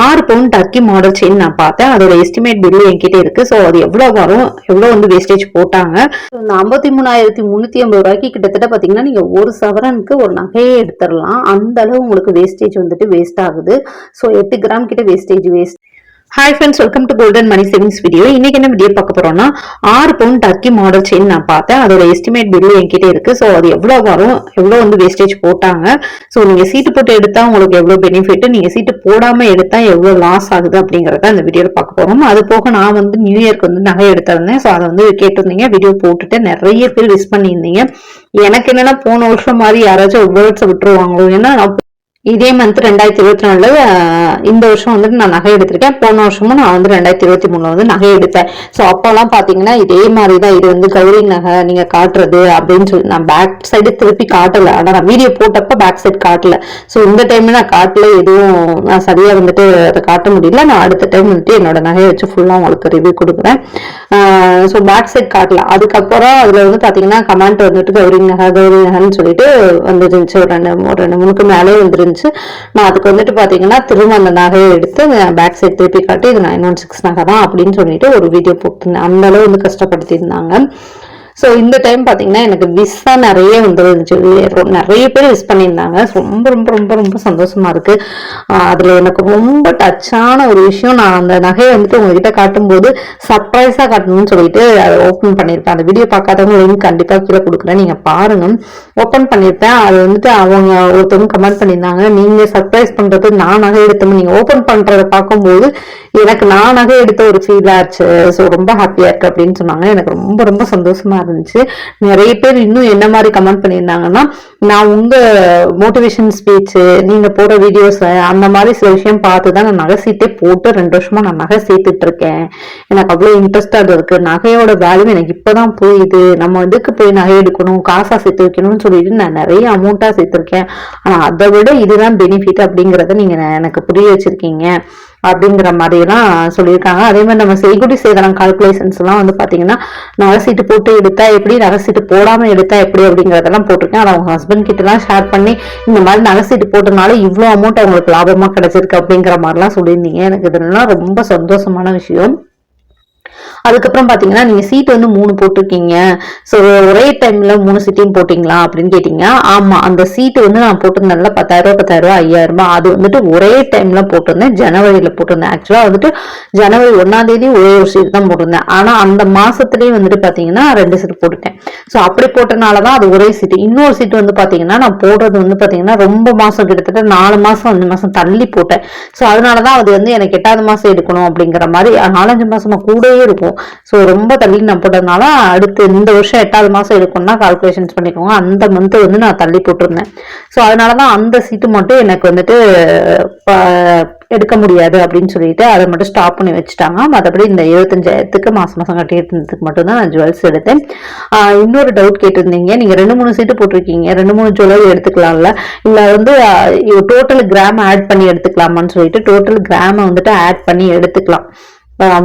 ஆறு bound Turkey model chain நான் பார்த்தேன். அதோட எஸ்டிமேட் பில்லு என்கிட்ட இருக்கு. ஸோ அது எவ்வளோ வரும்? எவ்வளோ வந்து வேஸ்டேஜ் போட்டாங்க? இந்த ஐம்பத்தி மூணாயிரத்தி முந்நூற்றி ஐம்பது ரூபாய்க்கு கிட்டத்தட்ட பார்த்தீங்கன்னா நீங்கள் ஒரு சவரனுக்கு ஒரு நகையே எடுத்துடலாம். அந்த அளவு உங்களுக்கு வேஸ்டேஜ் வந்துட்டு வேஸ்ட் ஆகுது. ஸோ எட்டு கிராம் கிட்ட wastage waste hi friends welcome to golden money savings video இன்னைக்கு என்ன வீடியோ பார்க்க போறோம்னா ஆறு பவுன் டர்க்கி மாடல் செயின் நான் பார்த்தேன். அதோட எஸ்டிமேட் வீடியோ என்கிட்ட இருக்கு. ஸோ அது எவ்வளோ வரும்? எவ்வளோ வந்து வேஸ்டேஜ் போட்டாங்க? ஸோ நீங்க சீட்டு போட்டு எடுத்தா உங்களுக்கு எவ்வளோ பெனிஃபிட் நீங்க சீட்டு போடாம எடுத்தா எவ்வளோ லாஸ் ஆகுது அப்படிங்கறத அந்த வீடியோவில் பார்க்க போறோம். அது போக நான் வந்து நியூ இயர்க்கு வந்து நகை எடுத்திருந்தேன். ஸோ அதை வந்து கேட்டிருந்தீங்க. வீடியோ போட்டுட்டு நிறைய பேர் விஸ் பண்ணியிருந்தீங்க. எனக்கு என்னன்னா போன வருஷம் மாதிரி யாராச்சும் வேர்ட்ஸை விட்டுருவாங்களோ? ஏன்னா இதே மந்த் ரெண்டாயிரத்தி இருபத்தி நாலு இந்த வருஷம் வந்துட்டு நான் நகை எடுத்திருக்கேன். போன வருஷமும் நான் வந்து ரெண்டாயிரத்தி இருபத்தி மூணுல வந்து நகை எடுத்தேன். ஸோ அப்போல்லாம் பார்த்தீங்கன்னா இதே மாதிரி தான் இது வந்து கௌரி நகை நீங்கள் காட்டுறது அப்படின்னு சொல்லி நான் பேக் சைடு திருப்பி காட்டலை. ஆனால் நான் வீடியோ போட்டப்போ பேக் சைடு காட்டல. ஸோ இந்த டைம் நான் காட்டல எதுவும் நான் சரியாக வந்துட்டு அதை காட்ட முடியல. நான் அடுத்த டைம் வந்துட்டு என்னோட நகையை வச்சு ஃபுல்லாக உங்களுக்கு ரிவ்யூ கொடுக்குறேன். ஸோ பேக் சைட் காட்டல. அதுக்கப்புறம் அதில் வந்து பார்த்தீங்கன்னா கமெண்ட் வந்துட்டு கௌரி நகை கௌரி நகைன்னு சொல்லிட்டு வந்துருந்துச்சு. ஒரு ரெண்டு ஒரு ரெண்டு மூணுக்கு மேலே இருந்துச்சு. நான் அதுக்கு வந்துட்டு பாத்தீங்கன்னா திரும்ப அந்த நகையை எடுத்து பேக் சைடு திருப்பி காட்டி இது நைன் ஒன் சிக்ஸ் நகை தான் அப்படின்னு சொல்லிட்டு ஒரு வீடியோ போட்டிருந்தேன். அந்த அளவு வந்து கஷ்டப்படுத்தியிருந்தாங்க. ஸோ இந்த டைம் பார்த்தீங்கன்னா எனக்கு விஸ் தான் நிறைய வந்துருந்துச்சு. நிறைய பேர் விஸ் பண்ணியிருந்தாங்க. ரொம்ப ரொம்ப ரொம்ப ரொம்ப சந்தோஷமா இருக்கு. அதில் எனக்கு ரொம்ப டச்சான ஒரு விஷயம் நான் அந்த நகையை வந்துட்டு உங்ககிட்ட காட்டும்போது சர்ப்ரைஸாக காட்டணும்னு சொல்லிட்டு அதை ஓப்பன் பண்ணியிருப்பேன் அந்த வீடியோ பார்க்காதவங்க லிங்க் கண்டிப்பாக கீழே கொடுக்குறேன். நீங்கள் பாருங்க. ஓப்பன் பண்ணியிருப்பேன். அது வந்துட்டு அவங்க ஒருத்தவங்க கமெண்ட் பண்ணியிருந்தாங்க. நீங்கள் சர்ப்ரைஸ் பண்ணுறது நான் நகை எடுத்தோம் நீங்கள் ஓப்பன் பண்ணுறதை பார்க்கும்போது எனக்கு நான் நகை எடுத்த ஒரு ஃபீல் ஆச்சு ஸோ ரொம்ப ஹாப்பியாக இருக்குது அப்படின்னு சொன்னாங்க. எனக்கு ரொம்ப ரொம்ப சந்தோஷமா இருந்துச்சு நிறைய பேர் இன்னும் என்ன மாதிரி கமெண்ட் பண்ணியிருந்தாங்கன்னா நான் உங்க மோட்டிவேஷன் ஸ்பீச்சு நீங்க போடுற வீடியோஸ் அந்த மாதிரி சில விஷயம் பார்த்து தான் நான் நகை சீட்டே போட்டு ரெண்டு வருஷமா நான் நகை சேர்த்துட்டு இருக்கேன். எனக்கு அவ்வளோ இன்ட்ரெஸ்டா இருக்கு. நகையோட வேல்யூ எனக்கு இப்பதான் புரியுது. நம்ம இதுக்கு போய் நகை எடுக்கணும் காசா சேர்த்து வைக்கணும்னு சொல்லிட்டு நான் நிறைய அமௌண்ட்டாக சேர்த்துருக்கேன். ஆனால் அதை விட இதுதான் பெனிஃபிட் அப்படிங்கிறத நீங்க எனக்கு புரிய வச்சிருக்கீங்க. அப்படிங்கிற மாதிரி சொல்லியிருக்காங்க. அதே மாதிரி நம்ம செய்குடி சேதனம் கால்குலேஷன்ஸ் எல்லாம் வந்து பாத்தீங்கன்னா நகை சீட்டு போட்டு எடுத்தா எப்படி நகை சீட்டு போடாம எடுத்தா எப்படி அப்படிங்கறதெல்லாம் போட்டிருக்கேன். அதை அவங்க ஹஸ்பண்ட் கிட்ட எல்லாம் ஷேர் பண்ணி இந்த மாதிரி நரசீட்டு போட்டதுனால போட்டனால இவ்வளவு அமௌண்ட் அவங்களுக்கு லாபமா கிடைச்சிருக்கு அப்படிங்கிற மாதிரிலாம் சொல்லியிருந்தீங்க. எனக்கு இதெல்லாம் ரொம்ப சந்தோஷமான விஷயம். அதுக்கப்புறம் பாத்தீங்கன்னா நீங்க சீட் வந்து மூணு போட்டிருக்கீங்க. ஸோ ஒரே டைம்ல மூணு சீட்டையும் போட்டீங்களா அப்படின்னு கேட்டீங்க ஆமா அந்த சீட்டு வந்து நான் போட்டிருந்தேன்ல பத்தாயிரம் ரூபாய் பத்தாயிரம் ரூபாய் ஐயாயிரம் ரூபாய் அது வந்துட்டு ஒரே டைம்ல போட்டிருந்தேன். ஜனவரியில போட்டிருந்தேன். ஆக்சுவலா வந்துட்டு ஜனவரி ஒன்னாம் தேதி ஒரே ஒரு சீட் தான் போட்டிருந்தேன். ஆனா அந்த மாதத்துலேயே வந்துட்டு பாத்தீங்கன்னா ரெண்டு சீட் போட்டுட்டேன். ஸோ அப்படி போட்டனாலதான் அது ஒரே சீட்டு இன்னொரு சீட் வந்து பாத்தீங்கன்னா நான் போடுறது வந்து பாத்தீங்கன்னா ரொம்ப மாசம் கிட்டத்தட்ட நாலு மாசம் அஞ்சு மாசம் தள்ளி போட்டேன். ஸோ அதனாலதான் அது வந்து எனக்கு எட்டாவது மாசம் எடுக்கணும் அப்படிங்கிற மாதிரி நாலஞ்சு மாசமா கூடவே இருக்கும். ஸோ ரொம்ப தள்ளி நான் போட்டதுனால அடுத்து இந்த வருஷம் எட்டாவது மாதம் எடுக்கணும்னா கால்குலேஷன்ஸ் பண்ணிக்கோங்க. அந்த மந்த் வந்து நான் தள்ளி போட்டிருந்தேன். ஸோ அதனாலதான் அந்த சீட்டு மட்டும் எனக்கு வந்துட்டு எடுக்க முடியாது அப்படின்னு சொல்லிட்டு அதை மட்டும் ஸ்டாப் பண்ணி வச்சுட்டாங்க. மற்றபடி இந்த இருபத்தஞ்சாயிரத்துக்கு மாதம் மாதம் கட்டியிருந்ததுக்கு மட்டும்தான் நான் ஜுவல்ஸ் எடுத்தேன். இன்னொரு டவுட் கேட்டிருந்தீங்க. நீங்கள் ரெண்டு மூணு சீட்டு போட்டிருக்கீங்க. ரெண்டு மூணு ஜுவல்லரி எடுத்துக்கலாம்ல. இல்லை வந்து டோட்டல் கிராம் ஆட் பண்ணி எடுத்துக்கலாமான்னு சொல்லிட்டு டோட்டல் கிராமை வந்துட்டு ஆட் பண்ணி எடுத்துக்கலாம்.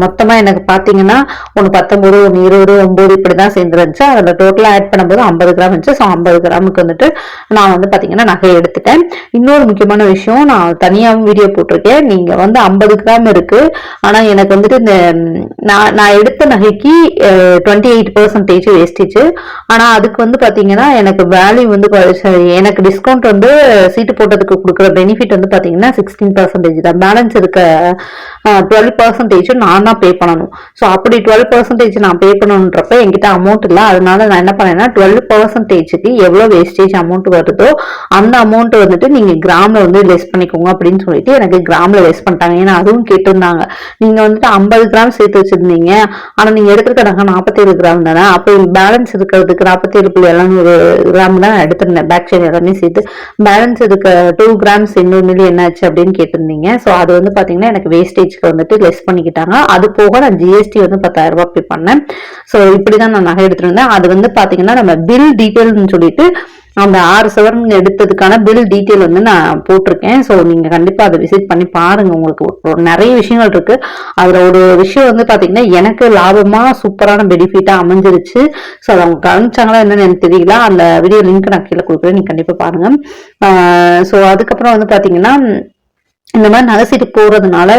மொத்தமாக எனக்கு பார்த்தீங்கன்னா ஒன்று பத்தொம்பது ஒன்று இருபது ஒம்பது இப்படி தான் சேர்ந்துருந்துச்சு. அதில் டோட்டலாக ஆட் பண்ணும்போது ஐம்பது கிராம் இருந்துச்சு. ஸோ ஐம்பது கிராமுக்கு வந்துட்டு நான் வந்து பார்த்தீங்கன்னா நகை எடுத்துட்டேன். இன்னொரு முக்கியமான விஷயம் நான் தனியாகவும் வீடியோ போட்டிருக்கேன். நீங்கள் வந்து ஐம்பது கிராம் இருக்குது ஆனால் எனக்கு வந்துட்டு இந்த நான் நான் எடுத்த நகைக்கு டுவெண்ட்டி எயிட் பர்சன்டேஜ் வேஸ்டேஜ் ஆனால் அதுக்கு வந்து பார்த்தீங்கன்னா எனக்கு வேல்யூ வந்து எனக்கு டிஸ்கவுண்ட் வந்து சீட்டு போட்டதுக்கு கொடுக்குற பெனிஃபிட் வந்து பார்த்தீங்கன்னா சிக்ஸ்டீன் பர்சன்டேஜ் தான். பேலன்ஸ் இருக்க டுவெல் பர்சன்டேஜும் நான் தான் பே பண்ணணும். ஸோ அப்படி டுவெல் பர்சன்டேஜ் நான் பே பண்ணணுன்றப்ப என்கிட்ட அமௌண்ட் இல்லை. அதனால நான் என்ன பண்ணேன்னா டுவெல் பர்சன்டேஜுக்கு எவ்வளோ வேஸ்டேஜ் அமௌண்ட் வருதோ அந்த அமௌண்ட் வந்துட்டு நீங்கள் கிராமில் வந்து லெஸ் பண்ணிக்கோங்க அப்படின்னு சொல்லிட்டு எனக்கு கிராமில் லெஸ் பண்ணிட்டாங்க. ஏன்னா அதுவும் கேட்டிருந்தாங்க. நீங்கள் வந்துட்டு ஐம்பது கிராம் சேர்த்து வச்சுருந்தீங்க. ஆனால் நீங்கள் எடுத்துருக்க நகை நாற்பத்தேழு கிராம் தானே? அப்போ பேலன்ஸ் இருக்கிறதுக்கு நாற்பத்தேழு புள்ளி எழுநூறு கிராம் தான் எடுத்திருந்தேன். பேக் சைடு எல்லாமே சேர்த்து. பேலன்ஸ் இருக்க டூ கிராம்ஸ் இன்னொரு என்ன ஆச்சு அப்படின்னு கேட்டிருந்தீங்க. ஸோ அது வந்து பார்த்தீங்கன்னா எனக்கு வேஸ்டேஜ்க்கு வந்துட்டு லெஸ் பண்ணிக்கிட்டாங்க. அது போக நான் ஜிஎஸ்டி வந்து பத்தாயிரம் ரூபாய் பே பண்ணேன். ஸோ இப்படிதான் நான் நகை எடுத்திருந்தேன் அது வந்து பாத்தீங்கன்னா நம்ம பில் டீட்டெயில்னு சொல்லிட்டு அந்த ஆறு சவரன் எடுத்ததுக்கான பில் டீட்டெயில் வந்து நான் போட்டிருக்கேன். ஸோ நீங்க கண்டிப்பாக அதை விசிட் பண்ணி பாருங்க. உங்களுக்கு நிறைய விஷயங்கள் இருக்கு. அதில் ஒரு விஷயம் வந்து பார்த்தீங்கன்னா எனக்கு லாபமா சூப்பரான பெனிஃபிட்டாக அமைஞ்சிருச்சு. ஸோ அதை அவங்க கவனிச்சாங்களா என்னன்னு எனக்கு தெரியல. அந்த வீடியோ லிங்க் நான் கீழே கொடுக்குறேன். நீங்கள் கண்டிப்பாக பாருங்க. ஸோ அதுக்கப்புறம் வந்து பார்த்தீங்கன்னா இந்த மாதிரி நகை சீட்டு போறதுனால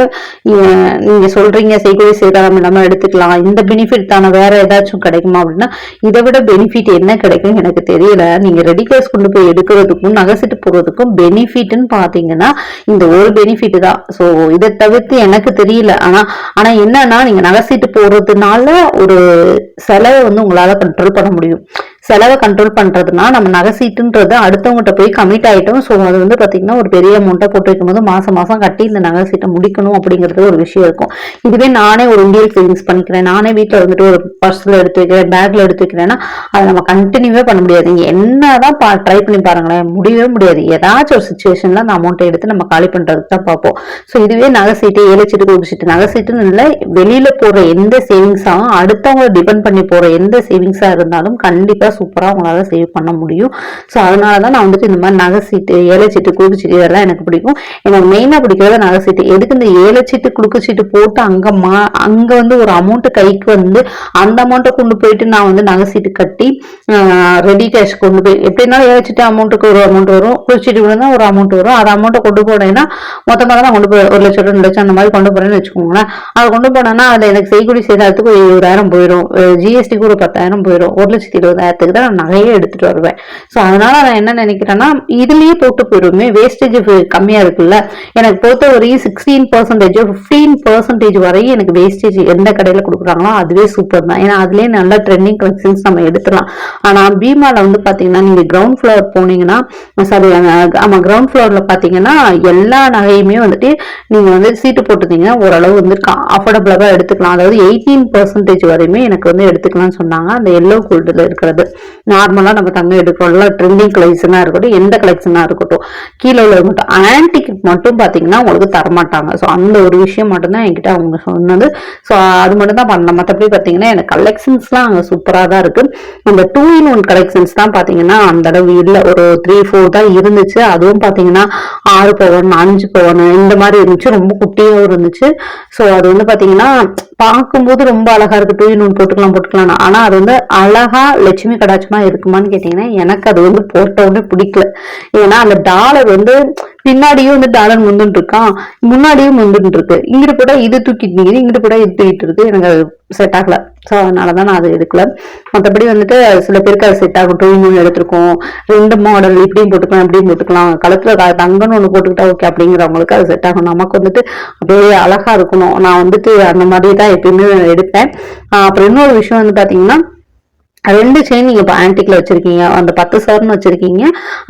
அஹ், நீங்க சொல்றீங்க செய்கூலி சேதாரம் இல்லாம எடுத்துக்கலாம். இந்த பெனிஃபிட் தானே வேற ஏதாச்சும் கிடைக்குமா அப்படின்னா இதை விட பெனிஃபிட் என்ன கிடைக்கும் எனக்கு தெரியல. நீங்க ரெடி கேஷ் கொண்டு போய் எடுக்கிறதுக்கும் நகை சீட்டு பெனிஃபிட்னு பாத்தீங்கன்னா இந்த ஒரு பெனிஃபிட் தான். ஸோ இதை தவிர்த்து எனக்கு தெரியல. ஆனா ஆனா என்னன்னா நீங்க நகை சீட்டு போடுறதுனால ஒரு செலவை வந்து உங்களால கண்ட்ரோல் பண்ண முடியும். செலவை கண்ட்ரோல் பண்ணுறதுனா நம்ம நகை சீட்டுன்றது அடுத்தவங்ககிட்ட போய் கமிட் ஆகிட்டோம் ஸோ அது வந்து பார்த்திங்கன்னா ஒரு பெரிய அமௌண்ட்டாக போட்டு வைக்கும்போது மாதம் மாதம் கட்டி இந்த நகை சீட்டை முடிக்கணும் அப்படிங்கிறது ஒரு விஷயம் இருக்கும். இதுவே நானே ஒரு இண்டியல் சேவிங்ஸ் பண்ணிக்கிறேன். நானே வீட்டில் வந்துட்டு ஒரு பர்ஸில் எடுத்து வைக்கிறேன் பேக்கில் எடுத்து வைக்கிறேன்னா அதை நம்ம கண்டினியூவே பண்ண முடியாது. என்ன தான் பா ட்ரை பண்ணி பாருங்களேன். முடியவே முடியாது. ஏதாச்சும் ஒரு சுச்சுவேஷனில் அந்த அமௌண்ட்டை எடுத்து நம்ம காலி பண்ணுறதுக்கு தான் பார்ப்போம். ஸோ இதுவே நகை சீட்டு ஏழை சீட்டு ஒரு சீட்டு. நகை சீட்டுன்னு இல்லை வெளியில் போகிற எந்த சேவிங்ஸாகவும் அடுத்தவங்க டிபெண்ட் பண்ணி போகிற எந்த சேவிங்ஸாக இருந்தாலும் கண்டிப்பாக சூப்பராக உங்களால் சேவ் பண்ண முடியும். ஸோ அதனால தான் நான் வந்துட்டு இந்த மாதிரி நகை சீட்டு ஏழை சீட்டு குறுக்கு சீட்டு இதெல்லாம் எனக்கு பிடிக்கும். எனக்கு மெயினாக பிடிக்கிறத நகை சீட்டு. எதுக்கு இந்த ஏழை சீட்டு குறுக்கு சீட்டு போட்டு அங்கே மா அங்கே வந்து ஒரு அமௌண்ட்டு கைக்கு வந்து அந்த அமௌண்ட்டை கொண்டு போயிட்டு நான் வந்து நகை சீட்டு கட்டி ரெடி கேஷ் கொண்டு போய் எப்படின்னா ஏழை சீட்டு அமௌண்ட்டுக்கு ஒரு அமௌண்ட் வரும். குறுச்சீட்டு விழுந்தா ஒரு அமௌண்ட் வரும். அது அமௌண்ட்டை கொண்டு போனேன்னா மொத்தமாக தான் கொண்டு போய் ஒரு லட்சம் ரெண்டு லட்சம் அந்த மாதிரி கொண்டு போகிறேன்னு வச்சுக்கோங்களேன். அதை கொண்டு போனேன்னா அதில் எனக்கு செய்கூலி சேதாரத்துக்கு ஒரு இருபதாயிரம் போயிடும் ஜிஎஸ்டிக்கு ஒரு பத்தாயிரம் போயிடும் ஒரு லட்சத்தி இருபதாயிரத்துக்கு தான் நான் நிறைய எடுத்துட்டு வருவேன். ஸோ அதனால நான் என்ன நினைக்கிறேன்னா இதுலயே போட்டு போயிடுமே. வேஸ்டேஜ் கம்மியா இருக்குல்ல. எனக்கு பொறுத்த வரையும் சிக்ஸ்டீன் பர்சன்டேஜ் ஃபிஃப்டீன் பர்சன்டேஜ் வரையும் எனக்கு வேஸ்டேஜ் எந்த கடையில கொடுக்குறாங்களோ அதுவே சூப்பர் தான். ஏன்னா அதுலயே நல்ல ட்ரெண்டிங் கலெக்ஷன்ஸ் நம்ம எடுத்துலாம் ஆனா பீமால வந்து பாத்தீங்கன்னா நீங்க கிரவுண்ட் ஃப்ளோர் போனீங்கன்னா சாரி ஆமா கிரவுண்ட் ஃப்ளோரில் பாத்தீங்கன்னா எல்லா நகையுமே வந்துட்டு நீங்க வந்து சீட்டு போட்டுருந்தீங்கன்னா ஓரளவு வந்து அஃபோர்டபுளாக எடுத்துக்கலாம். அதாவது எயிட்டீன் பர்சன்டேஜ் வரையுமே எனக்கு வந்து எடுத்துக்கலாம்னு சொன்னாங்க. அந்த எல்லோ கோல்டுல இருக்கிறது. நார்மலாக நம்ம தங்க எடுக்கிறோம்ல ட்ரெண்டிங் கலெக்ஷனாக இருக்கட்டும் எந்த கலெக்ஷனாக இருக்கட்டும் கீழே உள்ளது மட்டும் ஆன்டிக் மட்டும் பார்த்தீங்கன்னா உங்களுக்கு தரமாட்டாங்க. ஸோ அந்த ஒரு விஷயம் மட்டும்தான் என்கிட்ட அவங்க சொன்னது. ஸோ அது மட்டும் தான் பண்ண மற்றபடி பார்த்தீங்கன்னா எனக்கு கலெக்ஷன்ஸ்லாம் அங்கே சூப்பராக தான் இருக்குது அந்த டூ இன் ஒன் கலெக்ஷன்ஸ் தான் பார்த்தீங்கன்னா அந்த அளவு இல்லை. ஒரு த்ரீ ஃபோர் தான் இருந்துச்சு. அதுவும் பார்த்தீங்கன்னா ஆறு பவன் அஞ்சு பவன் இந்த மாதிரி இருந்துச்சு. ரொம்ப குட்டியாகவும் இருந்துச்சு. ஸோ அது வந்து பார்த்தீங்கன்னா பார்க்கும்போது ரொம்ப அழகா இருக்கு. டூ இன் ஒன் போட்டுக்கலாம் போட்டுக்கலாம் ஆனா அது வந்து அழகா லட்சுமி கடாட்சமா இருக்குமான்னு கேட்டீங்கன்னா எனக்கு அது வந்து போட்ட உடனே பிடிக்கல. ஏன்னா அந்த டாலர் வந்து பின்னாடியும் வந்து டாலர் முந்துட்டு இருக்கான் முன்னாடியும் முந்துட்டு இருக்கு இங்கிட்டு போட இது தூக்கிட்டு நிக்குது இங்கிட்டு போட இது தூக்கிட்டு இருக்கு எனக்கு அது செட் ஆகல. ஸோ அதனால தான் நான் அது எடுக்கல. மற்றபடி வந்துட்டு சில பேருக்கு அது செட் ஆகும் டூ மூணு எடுத்திருக்கோம். ரெண்டு மாடல் இப்படியும் போட்டுக்கலாம் இப்படியும் போட்டுக்கலாம். கழுத்தில் தங்கன்னு ஒன்று போட்டுக்கிட்டா ஓகே அப்படிங்கிறவங்களுக்கு அது செட் ஆகும் நமக்கு வந்துட்டு அப்படியே அழகா இருக்கணும். நான் வந்துட்டு அந்த மாதிரி தான் எப்பயுமே எடுப்பேன். அப்புறம் இன்னொரு விஷயம் வந்து பாத்தீங்கன்னா ரெண்டு செயின் நீங்கள் இப்போ ஆன்டிக்கில் வச்சுருக்கீங்க அந்த பத்து சவரன் வச்சுருக்கீங்க.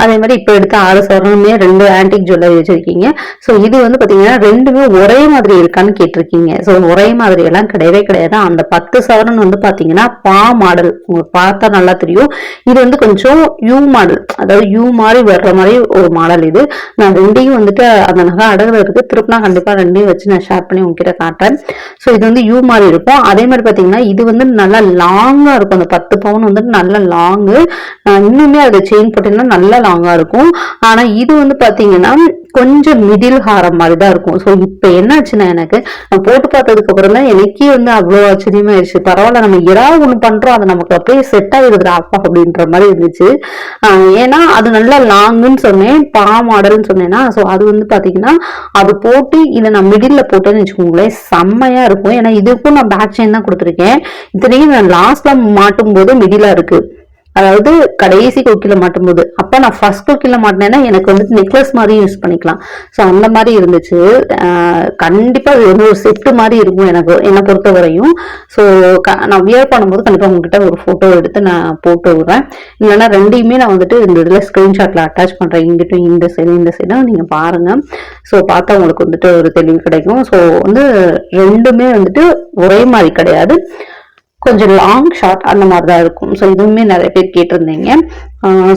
அதே மாதிரி இப்போ எடுத்த ஆறு சவரனுமே ரெண்டு ஆன்டிக் ஜுவல்லரி வச்சுருக்கீங்க. ஸோ இது வந்து பார்த்தீங்கன்னா ரெண்டுமே ஒரே மாதிரி இருக்கான்னு கேட்டிருக்கீங்க. ஸோ ஒரே மாதிரி எல்லாம் கிடையவே கிடையாது. அந்த பத்து சவரன் வந்து பார்த்தீங்கன்னா பா மாடல். உங்களுக்கு பார்த்தா நல்லா தெரியும். இது வந்து கொஞ்சம் யூ மாடல் அதாவது யூ மாதிரி வர்ற மாதிரி ஒரு மாடல் இது. நான் ரெண்டையும் வந்துட்டு அந்த நகை அடகுல இருக்கு திருப்பினா கண்டிப்பாக ரெண்டையும் வச்சு நான் ஷேர் பண்ணி உங்ககிட்ட காட்டுறேன். ஸோ இது வந்து யூ மாதிரி இருக்கும். அதே மாதிரி பார்த்தீங்கன்னா இது வந்து நல்லா லாங்காக இருக்கும். அந்த பத்து பவுன் வந்துட்டு நல்ல லாங்கு இன்னுமே அது செயின் போட்டீங்கன்னா நல்ல லாங்கா இருக்கும். ஆனா இது வந்து பாத்தீங்கன்னா கொஞ்சம் மிடில் ஹாரம் மாதிரி தான் இருக்கும். ஸோ இப்போ என்னாச்சுன்னா எனக்கு நான் போட்டு பார்த்ததுக்கு அப்புறம் தான் எனக்கே வந்து அவ்வளோ ஆச்சரியமா ஆயிடுச்சு. பரவாயில்ல நம்ம ஏதாவது ஒன்று பண்றோம் அது நமக்கு அப்படியே செட் ஆகிடுதுடா அப்பா அப்படின்ற மாதிரி இருந்துச்சு. ஏன்னா அது நல்லா லாங்குன்னு சொன்னேன் பா மாடல்னு சொன்னேன்னா ஸோ அது வந்து பார்த்தீங்கன்னா அது போட்டு இதை நான் மிடில் போட்டேன்னு வச்சுக்கோங்களேன் செம்மையா இருக்கும். ஏன்னா இதுக்கும் நான் பேக் செயின் தான் கொடுத்துருக்கேன். இத்தனையும் நான் லாஸ்ட்ல மாட்டும் போது மிடிலா இருக்கு. அதாவது கடைசி கொக்கில மாட்டும்போது. அப்ப நான் ஃபர்ஸ்ட் கொக்கில மாட்டினேன்னா எனக்கு வந்து நெக்லஸ் மாதிரி யூஸ் பண்ணிக்கலாம். ஸோ அந்த மாதிரி இருந்துச்சு. கண்டிப்பா இது வந்து ஒரு செட்டு மாதிரி இருக்கும் எனக்கு என்னை பொறுத்த வரையும் ஸோ நான் வியர் பண்ணும்போது கண்டிப்பா உங்ககிட்ட ஒரு போட்டோ எடுத்து நான் போட்டு விடுறேன். இல்லைன்னா ரெண்டையுமே நான் வந்துட்டு இந்த இதில் ஸ்கிரீன்ஷாட்ல அட்டாச் பண்றேன். இங்கிட்டும் இந்த சைடு இந்த சைடும் நீங்க பாருங்க. ஸோ பார்த்தா உங்களுக்கு வந்துட்டு ஒரு தெளிவு கிடைக்கும். ஸோ வந்து ரெண்டுமே வந்துட்டு ஒரே மாதிரி கிடையாது. கொஞ்சம் லாங் ஷார்ட் அந்த மாதிரி தான் இருக்கும். ஸோ இதுவுமே நிறைய பேர் கேட்டிருந்தீங்க.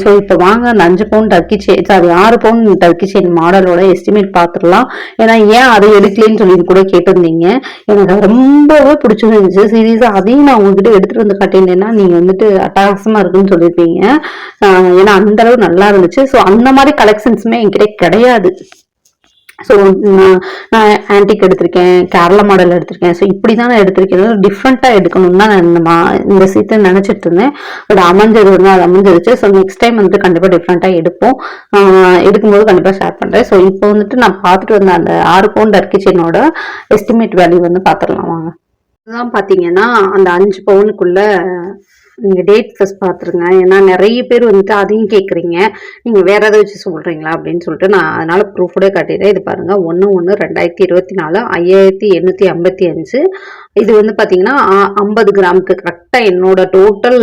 ஸோ இப்போ வாங்க அந்த அஞ்சு பவுன் டர்க்கி செயின் சாரி ஆறு பவுன் டர்க்கி செயின் மாடலோட எஸ்டிமேட் பார்த்துடலாம். ஏன்னா ஏன் அதை எடுக்கலைன்னு சொல்லி கூட கேட்டிருந்தீங்க. எனக்கு ரொம்பவே பிடிச்சிருந்துச்சு. சீரியஸாக அதையும் நான் உங்ககிட்ட எடுத்துட்டு வந்து காட்டியிருந்தேன்னா நீங்கள் வந்துட்டு அட்டகாசமாக இருக்குன்னு சொல்லியிருப்பீங்க. ஏன்னா அந்த அளவு நல்லா இருந்துச்சு. ஸோ அந்த மாதிரி கலெக்ஷன்ஸுமே என்கிட்ட கிடையாது. ஸோ நான் ஆன்டிக் எடுத்திருக்கேன் கேரளா மாடல் எடுத்திருக்கேன். ஸோ இப்படி தான் நான் எடுத்திருக்கேன். டிஃப்ரெண்ட்டாக எடுக்கணும்னு தான் நான் இந்த சீட்டை நினச்சிட்டு இருந்தேன். பட் அமைஞ்சது வந்து அது அமைஞ்சிருச்சு. ஸோ நெக்ஸ்ட் டைம் வந்துட்டு கண்டிப்பாக டிஃப்ரெண்ட்டாக எடுப்போம். எடுக்கும்போது கண்டிப்பாக ஷேர் பண்ணுறேன் ஸோ இப்போ வந்துட்டு நான் பார்த்துட்டு வந்த அந்த ஆறு பவுண்ட் டர்க்கிச்சனோட எஸ்டிமேட் வேல்யூ வந்து பார்த்துடலாம். வாங்க. இதுதான் பார்த்தீங்கன்னா அந்த அஞ்சு பவுனுக்குள்ள நீங்கள் டேட் ஃபஸ்ட் பார்த்துருங்க ஏன்னா நிறைய பேர் வந்துட்டு அதையும் கேட்குறீங்க நீங்கள் வேறு எதை வச்சு சொல்கிறீங்களா அப்படின்னு சொல்லிட்டு நான் அதனால் ப்ரூஃபோட காட்டிடுறேன் இது பாருங்கள் ஒன்று ஒன்று ரெண்டாயிரத்தி இருபத்தி நாலு ஐயாயிரத்தி எண்ணூற்றி ஐம்பத்தி அஞ்சு. இது வந்து பார்த்தீங்கன்னா ஐம்பது கிராமுக்கு கரெக்டாக என்னோட டோட்டல்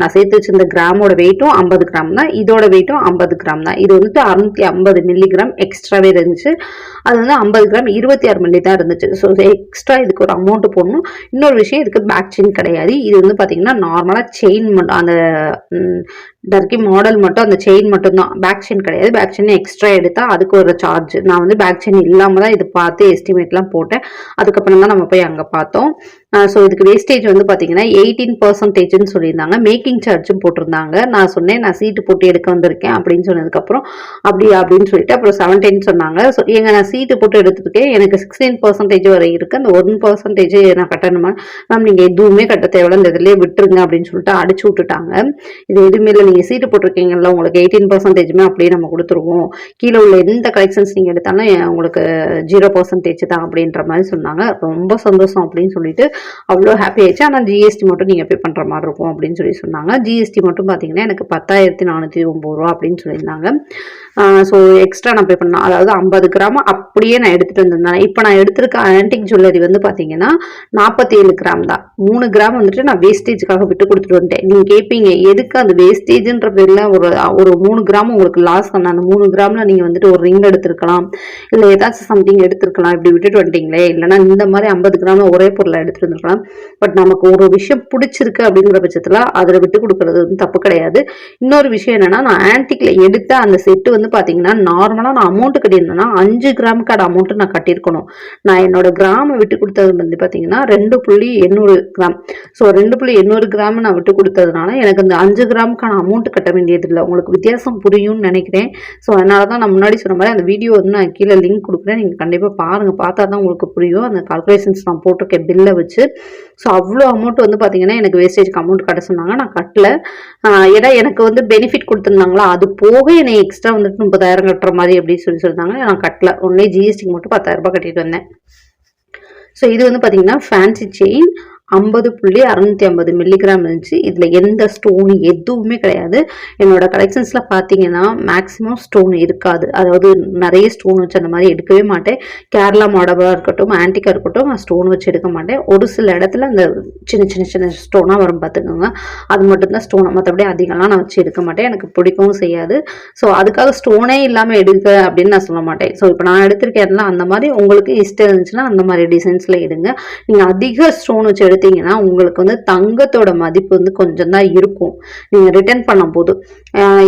நான் சேர்த்து வச்சிருந்த கிராமோட வெயிட்டும் ஐம்பது கிராம் தான். இதோட வெயிட்டும் ஐம்பது கிராம் தான். இது வந்துட்டு அறுநூத்தி ஐம்பது மில்லிகிராம் எக்ஸ்ட்ராவே இருந்துச்சு. அது வந்து ஐம்பது கிராம் இருபத்தி ஆறு மில்லி தான் இருந்துச்சு. ஸோ எக்ஸ்ட்ரா இதுக்கு ஒரு அமௌண்ட் போடணும். இன்னொரு விஷயம் இதுக்கு பேக் செயின் கிடையாது. இது வந்து பார்த்தீங்கன்னா நார்மலாக செயின் அந்த டர்க்கி மாடல் மட்டும் அந்த செயின் மட்டும் தான் பேக் செயின் கிடையாது. பேக் செயின் எக்ஸ்ட்ரா எடுத்தால் அதுக்கு ஒரு சார்ஜ் நான் வந்து பேக் செயின் இல்லாமல் தான் இது பார்த்து எஸ்டிமேட்லாம் போட்டேன். அதுக்கப்புறம் தான் நம்ம போய் அங்கே பார்த்தோம். ஸோ இதுக்கு வேஸ்டேஜ் வந்து பார்த்தீங்கன்னா எயிட்டீன் பர்சன்டேஜ்னு சொல்லியிருந்தாங்க. மேக்கிங் சார்ஜும் போட்டிருந்தாங்க. நான் சொன்னேன் நான் சீட்டு போட்டு எடுக்க வந்திருக்கேன் அப்படின்னு சொன்னதுக்கப்புறம் அப்படியா அப்படின்னு சொல்லிட்டு அப்புறம் செவன்டீன் சொன்னாங்க. ஸோ எங்க நான் சீட்டு போட்டு எடுத்துருக்கேன். எனக்கு சிக்ஸ்டீன் பர்சன்டேஜ் வரை இருக்குது அந்த ஒன் பர்சன்டேஜ் நான் கட்டணுமா? மேம் நீங்கள் எதுவுமே கட்ட தேவையில்ல. இந்த இதுலேயே விட்டுருங்க அப்படின்னு சொல்லிட்டு அடிச்சு விட்டுட்டாங்க. இது எதுவுமே இல்லை. நீங்கள் சீட்டு போட்டிருக்கீங்கல்ல உங்களுக்கு எயிட்டீன் பர்சன்டேஜுமே அப்படியே நம்ம கொடுத்துருவோம். கீழே உள்ள எந்த கலெக்ஷன்ஸ் நீங்கள் எடுத்தாலும் உங்களுக்கு ஜீரோ பர்சன்டேஜ் தான் அப்படின்ற மாதிரி சொன்னாங்க. ரொம்ப சந்தோஷம் அப்படின்னு சொல்லிட்டு அவ்வளோ ஹாப்பி ஆயிடுச்சு. ஆனால் ஜிஎஸ்டி மட்டும் நீங்கள் பே பண்ணுற மாதிரி இருக்கும் அப்படின்னு சொல்லி சொன்னாங்க. ஜிஎஸ்டி மட்டும் பார்த்தீங்கன்னா எனக்கு பத்தாயிரத்தி நானூற்றி ஒம்பது ரூபா அப்படின்னு சொல்லியிருந்தாங்க. ஸோ எக்ஸ்ட்ரா நான் பே பண்ணேன் அதாவது ஐம்பது கிராம் அப்படியே நான் எடுத்துகிட்டு வந்திருந்தேன். இப்போ நான் எடுத்திருக்க ஆன்டிக் ஜுவல்லரி வந்து பார்த்தீங்கன்னா நாற்பத்தி ஏழு கிராம் தான். மூணு கிராம் வந்துட்டு நான் வேஸ்டேஜுக்காக விட்டு கொடுத்துட்டு வந்துட்டேன். நீங்கள் கேட்பீங்க எதுக்கு அந்த வேஸ்டேஜ்ன்ற பேரில் ஒரு ஒரு மூணு கிராம் உங்களுக்கு லாஸ் பண்ண அந்த மூணு கிராமில் நீங்கள் வந்துட்டு ஒரு ரிங் எடுத்திருக்கலாம். இல்லை ஏதாச்சும் சம்திங் எடுத்திருக்கலாம் இப்படி விட்டுட்டு வந்துட்டீங்களே. இல்லைனா இந்த மாதிரி ஐம்பது கிராமில் ஒரே பொருளை எடுத்துருந்திருக்கலாம். பட் நமக்கு ஒரு விஷயம் பிடிச்சிருக்கு அப்படிங்கிற பட்சத்தில் அதில் விட்டு கொடுக்கறது வந்து தப்பு கிடையாது. இன்னொரு விஷயம் என்னென்னா நான் ஆன்டிக்ல எடுத்த அந்த செட்டு வந்து பார்த்தீங்கன்னா நார்மலாக நான் அமௌண்ட் கட்டியிருந்தேன்னா அஞ்சு கிராமுக்கான அமௌண்ட்டு நான் கட்டியிருக்கணும். நான் என்னோட கிராம விட்டு கொடுத்தது வந்து பார்த்தீங்கன்னா ரெண்டு புள்ளி எண்ணூறு கிராம். ஸோ ரெண்டு புள்ளி எண்ணூறு கிராம் நான் விட்டு கொடுத்ததுனால எனக்கு அந்த அஞ்சு கிராமுக்கான அமௌண்ட் அமௌண்ட் கட்ட வேண்டியது இல்லை உங்களுக்கு வித்தியாசம் புரியும்னு நினைக்கிறேன். ஸோ அதனால தான் நான் முன்னாடி சொன்ன மாதிரி அந்த வீடியோ வந்து நான் கீழே லிங்க் கொடுக்குறேன். நீங்கள் கண்டிப்பாக பாருங்கள் பார்த்தா தான் உங்களுக்கு புரியும். அந்த கால்குலேஷன்ஸ் நான் போட்டிருக்கேன் பில்லை வச்சு. ஸோ அவ்வளோ அமௌண்ட் வந்து பார்த்தீங்கன்னா எனக்கு வேஸ்டேஜ்க்கு அமௌண்ட் கட்ட சொன்னாங்க. நான் கட்டல. ஏன்னா எனக்கு வந்து பெனிஃபிட் கொடுத்துருந்தாங்களா? அது போக என்னை எக்ஸ்ட்ரா வந்துட்டு முப்பதாயிரம் கட்டுற மாதிரி அப்படின்னு சொல்லி சொல்லியிருந்தாங்க நான் கட்டல. ஒன்லி ஜிஎஸ்டிக்கு மட்டும் பத்தாயிரம் ரூபாய் கட்டிட்டு வந்தேன். ஸோ இது வந்து பார்த்தீங்கன்னா ஃபேன்சி செயின் ஐம்பது புள்ளி அறுநூத்தி ஐம்பது மில்லிகிராம் இருந்துச்சு. இதில் எந்த ஸ்டோன் எதுவுமே கிடையாது. என்னோட கலெக்ஷன்ஸில் பார்த்தீங்கன்னா மேக்ஸிமம் ஸ்டோன் இருக்காது. அதாவது நிறைய ஸ்டோன் வச்சு அந்த மாதிரி எடுக்கவே மாட்டேன். கேரளா மாடலாக இருக்கட்டும் ஆன்டிக்காக இருக்கட்டும் நான் ஸ்டோன் வச்சு எடுக்க மாட்டேன். ஒரு சில இடத்துல அந்த சின்ன சின்ன சின்ன ஸ்டோனாக வரும் பார்த்துக்கோங்க அது மட்டும்தான் ஸ்டோன் மற்றபடி அதிகம்லாம் நான் வச்சு எடுக்க மாட்டேன். எனக்கு பிடிக்கவும் செய்யாது. ஸோ அதுக்காக ஸ்டோனே இல்லாமல் எடுக்க அப்படின்னு நான் சொல்ல மாட்டேன். ஸோ இப்போ நான் எடுத்திருக்கேன்ல அந்த மாதிரி உங்களுக்கு இஷ்டம் இருந்துச்சுன்னா அந்த மாதிரி டிசைன்ஸில் எடுங்க. நீங்கள் அதிக ஸ்டோன் வச்சு எடுத்து எடுத்தீங்கன்னா உங்களுக்கு வந்து தங்கத்தோட மதிப்பு வந்து கொஞ்சம் தான் இருக்கும். நீங்கள் ரிட்டர்ன் பண்ணும் போது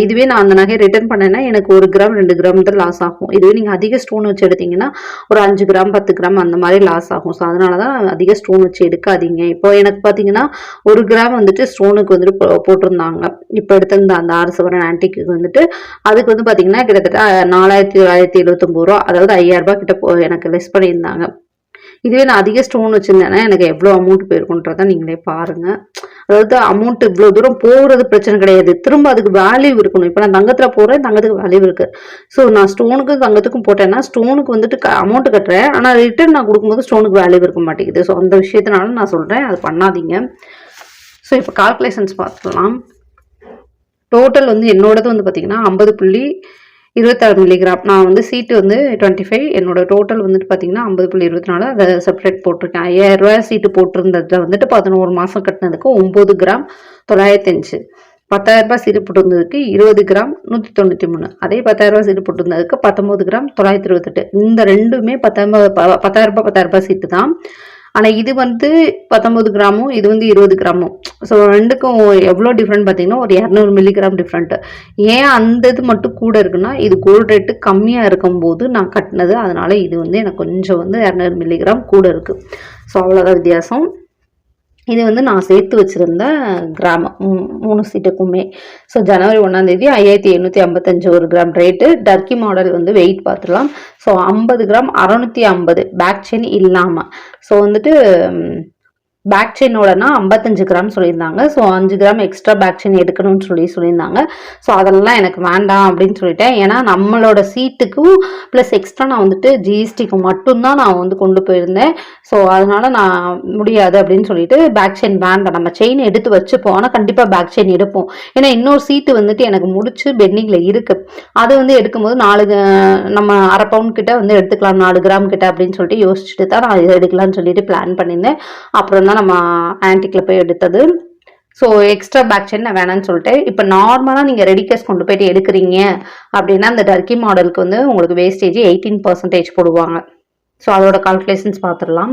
இதுவே நான் அந்த நகையை ரிட்டர்ன் பண்ணேன்னா எனக்கு ஒரு கிராம் ரெண்டு கிராம் தான் லாஸ் ஆகும். இதுவே நீங்கள் அதிக ஸ்டோன் வச்சு எடுத்தீங்கன்னா ஒரு அஞ்சு கிராம் பத்து கிராம் அந்த மாதிரி லாஸ் ஆகும். ஸோ அதனால தான் அதிக ஸ்டோன் வச்சு எடுக்காதீங்க. இப்போ எனக்கு பார்த்தீங்கன்னா ஒரு கிராம் வந்துட்டு ஸ்டோனுக்கு வந்துட்டு போ- போட்டிருந்தாங்க. இப்போ எடுத்திருந்த அந்த ஆறு சவரன் ஆன்டிக்கு வந்துட்டு அதுக்கு வந்து பார்த்தீங்கன்னா கிட்டத்தட்ட நாலாயிரத்தி தொள்ளாயிரத்தி எழுபத்தொம்பது ரூபா அதாவது ஐயாயிரம் ரூபாய் கிட்ட போ- எனக்கு லெஸ் பண்ணியிருந்தாங்க. இதுவே நான் அதிக ஸ்டோன் வச்சுருந்தேன்னா எனக்கு எவ்வளோ அமௌண்ட் போயிருக்குன்றதை நீங்களே பாருங்கள் அதாவது அமௌண்ட் இவ்வளோ தூரம் போகிறது பிரச்சனை கிடையாது. திரும்ப அதுக்கு வேல்யூ இருக்கணும். இப்போ நான் தங்கத்தில் போடுறேன் தங்கத்துக்கு வேல்யூ இருக்குது ஸோ நான் ஸ்டோனுக்கும் தங்கத்துக்கும் போட்டேன்னா ஸ்டோனுக்கு வந்துட்டு அமௌண்ட் கட்டுறேன். ஆனால் ரிட்டர்ன் நான் கொடுக்கும்போது ஸ்டோனுக்கு வேல்யூ இருக்க மாட்டேங்குது. ஸோ அந்த விஷயத்தினால நான் சொல்கிறேன் அது பண்ணாதீங்க. ஸோ இப்போ கால்குலேஷன்ஸ் பார்த்துக்கலாம். டோட்டல் வந்து என்னோடது வந்து பார்த்தீங்கன்னா ஐம்பது புள்ளி இருபத்தாறு மில்லிகிராம் நான் வந்து சீட்டு வந்து டுவெண்ட்டி ஃபைவ் என்னோட டோட்டல் வந்துட்டு பார்த்தீங்கன்னா ஐம்பது புள்ளி இருபத்தி நாலு. அதை செப்பரேட் போட்டிருக்கேன் ஐயாயிரரூவா சீட்டு போட்டிருந்ததில் வந்துட்டு பதினோரு மாதம் கட்டினதுக்கு ஒம்பது கிராம் தொள்ளாயிரத்தி அஞ்சு பத்தாயிரரூபா சீட்டு போட்டிருந்ததுக்கு இருபது கிராம் நூற்றி தொண்ணூற்றி மூணு. அதே பத்தாயிரரூபா சீட்டு போட்டிருந்ததுக்கு பத்தொம்பது கிராம் தொள்ளாயிரத்தி இருபத்தெட்டு. இந்த ரெண்டுமே பத்தாயிரம் பத்தாயிரரூபா பத்தாயிரரூபா சீட்டு தான். ஆனால் இது வந்து பத்தொம்பது கிராமும் இது வந்து இருபது கிராமும் ஸோ ரெண்டுக்கும் எவ்வளோ டிஃப்ரெண்ட் பார்த்தீங்கன்னா ஒரு இரநூறு மில்லிகிராம் டிஃப்ரெண்ட்டு ஏன் அந்த இது மட்டும் கூட இருக்குன்னா இது கோல்டு ரேட்டு கம்மியாக இருக்கும்போது நான் கட்டினது அதனால் இது வந்து எனக்கு கொஞ்சம் வந்து இரநூறு மில்லிகிராம் கூட இருக்குது ஸோ அவ்வளோதான் வித்தியாசம். இது வந்து நான் சேர்த்து வச்சுருந்த கிராமம். மூணு சீட்டுக்குமே. ஸோ ஜனவரி ஒன்றாந்தேதி ஐயாயிரத்தி எண்ணூற்றி ஐம்பத்தஞ்சு ஒரு கிராம் ரேட்டு டர்க்கி மாடல் வந்து வெயிட் பார்த்துடலாம். ஸோ ஐம்பது கிராம் அறநூற்றி ஐம்பது. பேக் செயின் இல்லாமல் ஸோ வந்துட்டு பேக் செயினோடனா ஐம்பத்தஞ்சு கிராம் சொல்லியிருந்தாங்க. ஸோ அஞ்சு கிராம் எக்ஸ்ட்ரா பேக் செயின் எடுக்கணும்னு சொல்லி சொல்லியிருந்தாங்க. ஸோ அதெல்லாம் எனக்கு வேண்டாம் அப்படின்னு சொல்லிட்டேன். ஏன்னா நம்மளோட சீட்டுக்கும் ப்ளஸ் எக்ஸ்ட்ரா நான் வந்துட்டு ஜிஎஸ்டிக்கு மட்டும்தான் நான் வந்து கொண்டு போயிருந்தேன். ஸோ அதனால் நான் முடியாது அப்படின்னு சொல்லிட்டு பேக் செயின் வேண்டாம். நம்ம செயின் எடுத்து வச்சுப்போம். ஆனால் கண்டிப்பாக பேக் செயின் எடுப்போம். ஏன்னா இன்னொரு சீட்டு வந்துட்டு எனக்கு முடிச்சு பெண்டிங்கில் இருக்குது அது வந்து எடுக்கும்போது நாலு நம்ம அரை பவுண்ட் கிட்ட வந்து எடுத்துக்கலாம். நாலு கிராம் கிட்ட அப்படின்னு சொல்லிட்டு யோசிச்சுட்டு தான் நான் எடுக்கலாம்னு சொல்லிட்டு பிளான் பண்ணியிருந்தேன். அப்புறம் தான் நம்ம ஆன்டிக்கில் போய் எடுத்தது. ஸோ எக்ஸ்ட்ரா பேக் செயின் நான் வேணாம்னு சொல்லிட்டு இப்போ நார்மலாக நீங்கள் ரெடி கேஸ் கொண்டு போயிட்டு எடுக்கிறீங்க அப்படின்னா அந்த டர்க்கி மாடலுக்கு வந்து உங்களுக்கு வேஸ்டேஜ் எயிட்டீன் பர்சன்டேஜ் போடுவாங்க. ஸோ அதோட கால்குலேஷன்ஸ் பார்த்துடலாம்.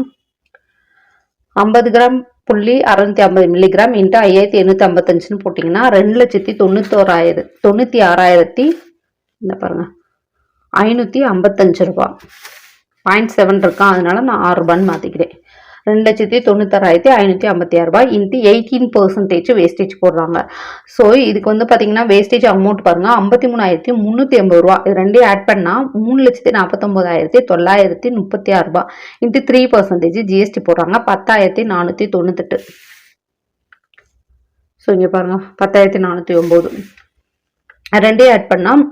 ஐம்பது கிராம் புள்ளி அறுநூத்தி ஐம்பது மில்லிகிராம் இன்ட்டு ஐயாயிரத்தி எண்ணூற்றி ஐம்பத்தஞ்சுன்னு போட்டிங்கன்னா ரெண்டு லட்சத்தி தொண்ணூத்தோராயிரம் தொண்ணூற்றி ஆறாயிரத்தி இந்த பாருங்கள் ஐநூற்றி ஐம்பத்தஞ்சு ரூபா பாயிண்ட் செவன் இருக்கான் அதனால நான் ஆறு ரூபான்னு மாற்றிக்கிறேன் ரெண்டு லட்சத்தி தொண்ணூத்தாறாயிரத்தி ஐநூற்றி ஐம்பத்தி ஆறு ரூபாய். இன்ட்டு எயிட்டீன் பர்சன்டேஜ் வேஸ்டேஜ் போடுறாங்க. ஸோ இதுக்கு வந்து பார்த்தீங்கன்னா வேஸ்டேஜ் அமௌண்ட் பாருங்க. ஐம்பத்தி மூணாயிரத்தி முந்நூற்றி ஐம்பது ரூபா இது ரெண்டையும் ஆட் பண்ணால் மூணு லட்சத்தி நாற்பத்தொம்போதாயிரத்தி தொள்ளாயிரத்தி முப்பத்தி ஆறு ரூபா இன்ட்டு த்ரீ பர்சன்டேஜ் ஜிஎஸ்டி போடுறாங்க. பத்தாயிரத்தி நானூற்றி தொண்ணூத்தெட்டு. ஸோ இங்கே பாருங்கள் பத்தாயிரத்தி நானூற்றி ஒம்பது. ரெண்டையும் ஆட் பண்ணால்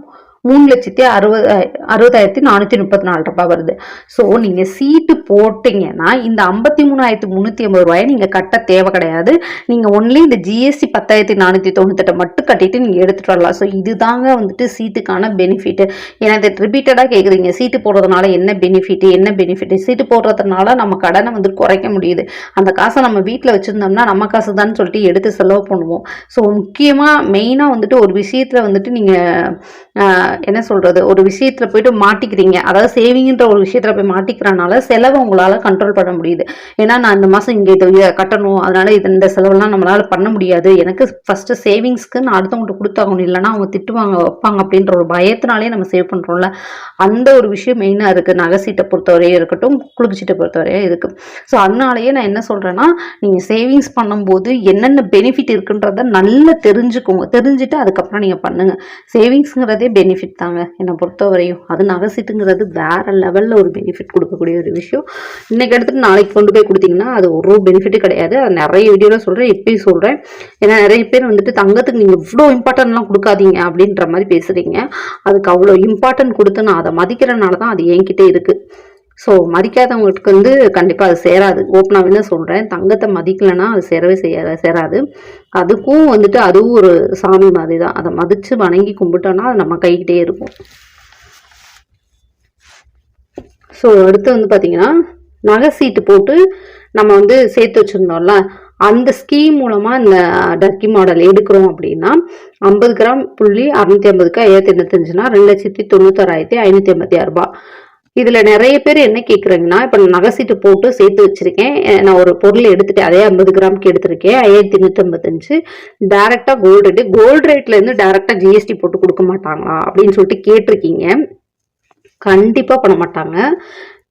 மூணு லட்சத்தி அறுபது அறுபதாயிரத்தி நானூற்றி முப்பத்தி நாலு ரூபாய் வருது. ஸோ நீங்கள் சீட்டு போட்டிங்கன்னா இந்த ஐம்பத்தி மூணாயிரத்தி முந்நூற்றி ஐம்பது ரூபாயை நீங்கள் கட்ட தேவை கிடையாது. நீங்கள் ஒன்லி இந்த ஜிஎஸ்டி பத்தாயிரத்தி நானூற்றி தொண்ணூத்தெட்டை மட்டும் கட்டிட்டு நீங்கள் எடுத்துகிட்டு வரலாம். ஸோ இதுதாங்க வந்துட்டு சீட்டுக்கான பெனிஃபிட்டு ஏன்னா இதை ரிப்பீட்டடாக கேட்குறீங்க சீட்டு போடுறதுனால என்ன பெனிஃபிட் என்ன பெனிஃபிட் சீட்டு போடுறதுனால நம்ம கடனை வந்து குறைக்க முடியுது. அந்த காசை நம்ம வீட்டில் வச்சுருந்தோம்னா நம்ம காசு தான் சொல்லிட்டு எடுத்து செலவு பண்ணுவோம். ஸோ முக்கியமாக மெயினாக வந்துட்டு ஒரு விஷயத்தில் வந்துட்டு நீங்கள் என்ன சொல்கிறது ஒரு விஷயத்தில் போய் போயிட்டு மாட்டிக்கிறீங்க. அதாவது சேவிங்ன்ற ஒரு விஷயத்தில் போய் மாட்டிக்கிறனால செலவை உங்களால் கண்ட்ரோல் பண்ண முடியுது. ஏன்னா நான் இந்த மாதம் இங்கே இதை கட்டணும். அதனால இது இந்த செலவெல்லாம் நம்மளால் பண்ண முடியாது. எனக்கு ஃபஸ்ட்டு சேவிங்ஸ்க்கு நான் அடுத்தவங்கள்ட்ட கொடுத்தாகணும். இல்லைன்னா அவங்க திட்டுவாங்க வைப்பாங்க அப்படின்ற ஒரு பயத்தினாலே நம்ம சேவ் பண்ணுறோம்ல அந்த ஒரு விஷயம் மெயினாக இருக்குது நகை சீட்டை பொறுத்தவரையும் இருக்கட்டும் குழுக்கு பொறுத்தவரையும் இருக்குது ஸோ அதனாலேயே நான் என்ன சொல்கிறேன்னா நீங்கள் சேவிங்ஸ் பண்ணும்போது என்னென்ன பெனிஃபிட் இருக்குன்றத நல்லா தெரிஞ்சுக்கோங்க. தெரிஞ்சுட்டு அதுக்கப்புறம் நீங்கள் பண்ணுங்கள் சேவிங்ஸுங்கிறதே பெனிஃபிட் தாங்க. என்னை பொறுத்தவரையும். அது நகை வேறு லெவலில் ஒரு பெனிஃபிட் கொடுக்கக்கூடிய ஒரு விஷயம். இன்றைக்கி எடுத்துட்டு நாளைக்கு கொண்டு போய் கொடுத்தீங்கன்னா அது ஒரு பெனிஃபிட்டே கிடையாது. அது நிறைய வீடியோவில் சொல்கிறேன் இப்பயும் சொல்கிறேன் ஏன்னா நிறைய பேர் வந்துட்டு தங்கத்துக்கு நீங்கள் இவ்வளோ இம்பார்ட்டன்ட்லாம் கொடுக்காதீங்க அப்படின்ற மாதிரி பேசுகிறீங்க அதுக்கு அவ்வளோ இம்பார்ட்டன்ட் கொடுத்து நான் அதை மதிக்கிறனால தான் அது என்கிட்ட இருக்குது ஸோ மதிக்காதவங்களுக்கு வந்து கண்டிப்பாக அது சேராது. ஓப்பனாகவே சொல்கிறேன் தங்கத்தை மதிக்கலைன்னா அது சேரவே செய்ய சேராது. அதுக்கும் வந்துட்டு அதுவும் ஒரு சாமி மாதிரி தான். அதை மதித்து வணங்கி கும்பிட்டோன்னா அது நம்ம கைக்கிட்டே இருக்கும். ஸோ அடுத்து வந்து பார்த்தீங்கன்னா நகை சீட்டு போட்டு நம்ம வந்து சேர்த்து வச்சுருந்தோம்ல அந்த ஸ்கீம் மூலமாக இந்த டர்க்கி மாடல் எடுக்கிறோம் அப்படின்னா ஐம்பது கிராம் புள்ளி அறுநூத்தி ஐம்பதுக்கு ஐயாயிரத்தி எண்ணூத்தஞ்சுனா ரெண்டு லட்சத்தி தொண்ணூத்தாறாயிரத்தி ஐநூற்றி ஐம்பத்தி ஆறுரூபா ரூபாய். இதில் நிறைய பேர் என்ன கேட்குறாங்கன்னா இப்போ நான் நகை சீட்டு போட்டு சேர்த்து வச்சிருக்கேன். நான் ஒரு பொருள் எடுத்துகிட்டு அதே ஐம்பது கிராமுக்கு எடுத்திருக்கேன். ஐயாயிரத்தி நூற்றம்பத்தஞ்சு டேரெக்டாக கோல்டு ரேட்டு கோல்டு ரேட்லேருந்து டேரெக்டாக ஜிஎஸ்டி போட்டு கொடுக்க மாட்டாங்களா அப்படின்னு சொல்லிட்டு கேட்டிருக்கீங்க. கண்டிப்பாக பண்ண மாட்டாங்க.